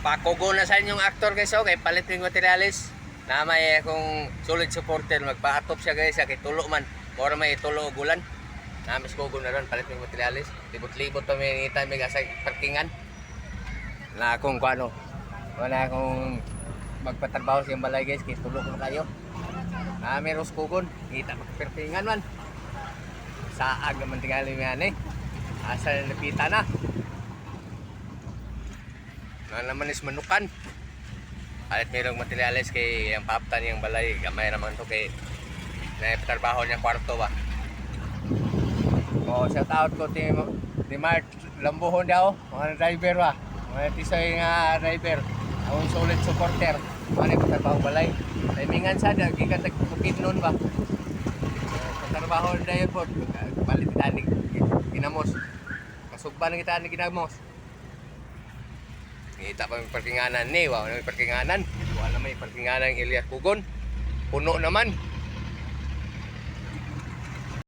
pakugo na sa inyong aktor guys okay palit ng materialis. Na may akong solid supporter magpa-atop siya guys kay tulo man. Mora may tulo og ulan na mas kugo na ron palit ng materialis. Libot-libot pa may ngita may sa parkingan. Na akong kuano wala akong magpatrabaho sa balay guys kay tulo ko kayo. Na may ros kugon ngita magpertingan man. Saag naman tingali yan eh asa na napita na na naman is manukan. Alit mayroong materialis kay ang paptan yung balay. Gamay naman to kay na trabaho niya kwarto ba? O shout out ko ti ti Mart Lambuhon daw mga driver ba? Mga tisoy nga driver ang solid supporter. Ano yung trabaho balay? Timingan sana gikan tagpukid nun ba? Trabaho na yun po balit kita ni ginamos. Kasugban kita ni ginamos Kita pa may parkinganan ni, wow, may parkinganan. Wala may parkinganan ng Elias Pugon. Puno naman.